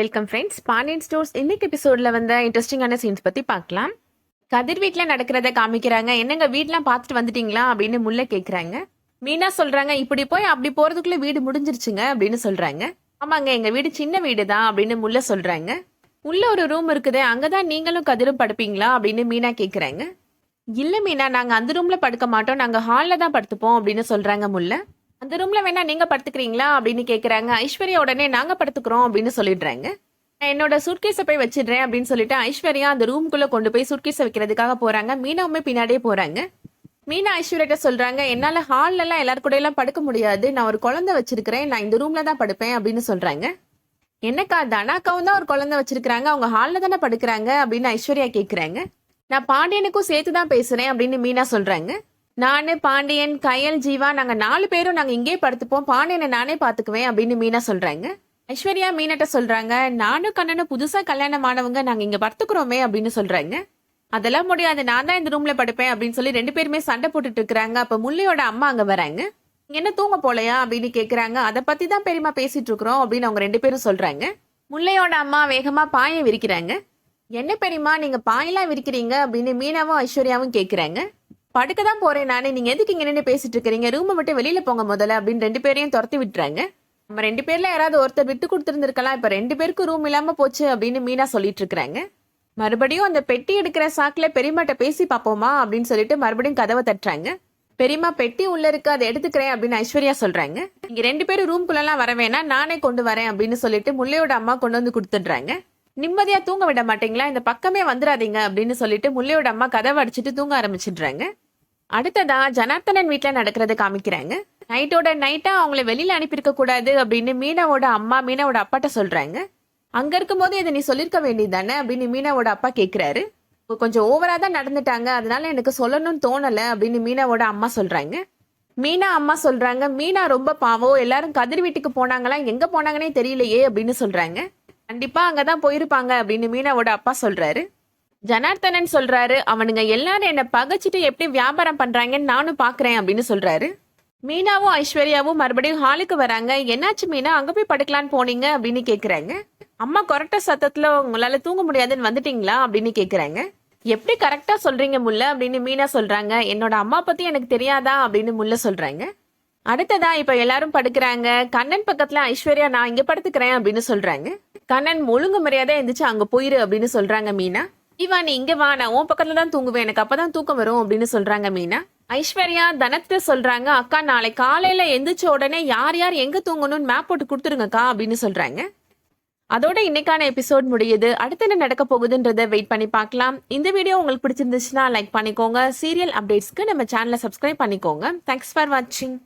Welcome friends Pandian stores இன்னைக்கு எபிசோட்ல வந்த இன்ட்ரெஸ்டிங்கான சீன்ஸ் பத்தி பார்க்கலாம். கதிர் வீட்டில் நடக்கிறத காமிக்கிறாங்க. என்னங்க வீட்லாம் பார்த்துட்டு வந்துட்டீங்களா? அப்படின்னு முல்லை கேட்குறாங்க மீனா சொல்றாங்க இப்படி போய் அப்படி போறதுக்குள்ள வீடு முடிஞ்சிருச்சுங்க அப்படின்னு சொல்றாங்க. ஆமாங்க எங்க வீடு சின்ன வீடு தான் அப்படின்னு முல்லை சொல்றாங்க. உள்ள ஒரு ரூம் இருக்குது. அங்கதான் நீங்களும் கதிரும் படுப்பீங்களா? அப்படின்னு மீனா கேட்குறாங்க இல்லை மீனா நாங்கள் அந்த ரூம்ல படுக்க மாட்டோம். நாங்கள் ஹாலில் தான் படுத்துப்போம் அப்படின்னு சொல்றாங்க முல்லை. அந்த ரூம்ல வேணா நீங்க படுத்துக்கிறீங்களா அப்படின்னு கேக்குறாங்க. ஐஸ்வர்யா உடனே நாங்க படுத்துக்கிறோம் அப்படின்னு சொல்லிடுறாங்க. நான் என்னோட சூட்கேஸை போய் வச்சிடுறேன் அப்படின்னு சொல்லிட்டு ஐஸ்வர்யா அந்த ரூம்குள்ள கொண்டு போய் சூட்கேஸை வைக்கிறதுக்காக போறாங்க. மீனாவுமே பின்னாடியே போறாங்க. மீனா ஐஸ்வர்யாட்ட சொல்றாங்க என்னால ஹால்ல எல்லாம் எல்லாரு கூட எல்லாம் படுக்க முடியாது. நான் ஒரு குழந்தை வச்சிருக்கிறேன். நான் இந்த ரூம்ல தான் படுப்பேன் அப்படின்னு சொல்றாங்க. என்னக்கா தனாக்காவும் தான் ஒரு குழந்தை வச்சிருக்கிறாங்க. அவங்க ஹால்ல தானே படுக்கிறாங்க? அப்படின்னு ஐஸ்வர்யா கேக்குறாங்க. நான் பாண்டியனுக்கும் சேர்த்து தான் பேசுறேன் அப்படின்னு மீனா சொல்றாங்க. நானு பாண்டியன் கயல் ஜீவா நாங்க நாலு பேரும் நாங்க இங்கே படுத்துப்போம். பாண்டியனை நானே பாத்துக்குவேன் அப்படின்னு மீனா சொல்றாங்க. ஐஸ்வர்யா மீனட்ட சொல்றாங்க நானும் கண்ணனும் புதுசா கல்யாணம் ஆனவங்க நாங்க இங்க படுத்துக்கிறோமே அப்படின்னு சொல்றாங்க. அதெல்லாம் முடியாது நான் தான் இந்த ரூம்ல படுப்பேன் அப்படின்னு சொல்லி ரெண்டு பேருமே சண்டை போட்டுட்டு இருக்காங்க அப்ப முள்ளியோட அம்மா அங்க வராங்க. என்ன தூங்க போலையா? அப்படின்னு கேக்குறாங்க. அதை பத்தி தான் பெரியமா பேசிட்டு இருக்கிறோம் அப்படின்னு அவங்க ரெண்டு பேரும் சொல்றாங்க. முல்லையோட அம்மா வேகமா பாயை விரிக்கிறாங்க. என்ன பெரியமா நீங்க பாயெல்லாம் விரிக்கிறீங்க? அப்படின்னு மீனாவும் ஐஸ்வர்யாவும் கேக்குறாங்க. படுக்க தான் போறேன் நானே. நீங்க எதுக்கு இங்க நின்று பேசிட்டு இருக்கீங்க ரூமை விட்டு வெளியில போங்க முதல்ல அப்படின்னு ரெண்டு பேரையும் துரத்தி விட்டுறாங்க. நம்ம ரெண்டு பேர்ல யாராவது ஒருத்தர் விட்டு கொடுத்துருந்துருக்கலாம். இப்ப ரெண்டு பேருக்கும் ரூம் இல்லாம போச்சு அப்படின்னு மீனா சொல்லிட்டு இருக்கிறாங்க. மறுபடியும் அந்த பெட்டி எடுக்கிற சாக்குல பெரியமாட்ட பேசி பார்ப்போமா அப்படின்னு சொல்லிட்டு மறுபடியும் கதவை தட்டுறாங்க. பெரியமா பெட்டி உள்ள இருக்கு. அதை எடுத்துக்கிறேன் அப்படின்னு ஐஸ்வர்யா சொல்றாங்க. இங்க ரெண்டு பேரும் ரூம்குள்ள எல்லாம் வர வேணாம். நானே கொண்டு வரேன் அப்படின்னு சொல்லிட்டு முல்லையோட அம்மா கொண்டு வந்து கொடுத்துடுறாங்க. நிம்மதியா தூங்க விட மாட்டீங்களா? இந்த பக்கமே வந்துடாதீங்க அப்படின்னு சொல்லிட்டு முல்லையோட அம்மா கதவை அடிச்சிட்டு தூங்க ஆரம்பிச்சிடுறாங்க. அடுத்ததா ஜனார்த்தனன் வீட்டில் நடக்கிறத காமிக்கிறாங்க. நைட்டோட நைட்டா அவங்கள வெளியில அனுப்பியிருக்க கூடாது அப்படின்னு மீனாவோட அம்மா மீனாவோட அப்பாட்ட சொல்றாங்க. அங்க இருக்கும்போது இதை நீ சொல்லிருக்க வேண்டியதானே அப்படின்னு மீனாவோட அப்பா கேக்குறாரு. கொஞ்சம் ஓவரா தான் நடந்துட்டாங்க. அதனால எனக்கு சொல்லணும்னு தோணல அப்படின்னு மீனாவோட அம்மா சொல்றாங்க. மீனா அம்மா சொல்றாங்க மீனா ரொம்ப பாவம். எல்லாரும் கதிர் வீட்டுக்கு போனாங்களா? எங்க போனாங்கன்னே தெரியலையே அப்படின்னு சொல்றாங்க. கண்டிப்பா அங்கதான் போயிருப்பாங்க அப்படின்னு மீனாவோட அப்பா சொல்றாரு. ஜனார்த்தனன் சொல்றாரு அவனுங்க எல்லாரும் என்னை பகைச்சிட்டு எப்படி வியாபாரம் பண்றாங்கன்னு நானும் பாக்குறேன் அப்படின்னு சொல்றாரு. மீனாவும் ஐஸ்வர்யாவும் மறுபடியும் ஹாலுக்கு வராங்க. என்னாச்சு மீனா? அங்க போய் படுக்கலான்னு போனீங்க? அப்படின்னு கேக்குறாங்க. அம்மா கொரட்ட சத்தத்துல உங்களால தூங்க முடியாதுன்னு வந்துட்டீங்களா? அப்படின்னு கேக்குறாங்க. எப்படி கரெக்டா சொல்றீங்க முல்ல? அப்படின்னு மீனா சொல்றாங்க. என்னோட அம்மா பத்தி எனக்கு தெரியாதா? அப்படின்னு முல்ல சொல்றாங்க. அடுத்ததா இப்ப எல்லாரும் படுக்கிறாங்க. கண்ணன் பக்கத்துல ஐஸ்வர்யா நான் இங்க படுத்துக்கிறேன் அப்படின்னு சொல்றாங்க. கண்ணன் ஒழுங்கு மரியாதை எந்திரிச்சு அங்க போயிரு அப்படின்னு சொல்றாங்க மீனா. இவா நீ இங்க வா நான் உன் பக்கத்துல தான் தூங்குவேன். எனக்கு அப்பதான் தூக்கம் வரும் அப்படின்னு சொல்றாங்க மீனா. ஐஸ்வர்யா தனத்தை சொல்றாங்க அக்கா நாளை காலையில எந்திரிச்ச உடனே யார் யார் எங்க தூங்கணும்னு மேப் போட்டு கொடுத்துருங்கக்கா அப்படின்னு சொல்றாங்க. அதோட இன்னைக்கான எபிசோட் முடியுது. அடுத்து என்ன நடக்க போகுதுன்றதை வெயிட் பண்ணி பார்க்கலாம். இந்த வீடியோ உங்களுக்கு பிடிச்சிருந்துச்சுன்னா லைக் பண்ணிக்கோங்க. சீரியல் அப்டேட்ஸ்க்கு நம்ம சேனலை சப்ஸ்கிரைப் பண்ணிக்கோங்க. தேங்க்ஸ் ஃபார் வாட்சிங்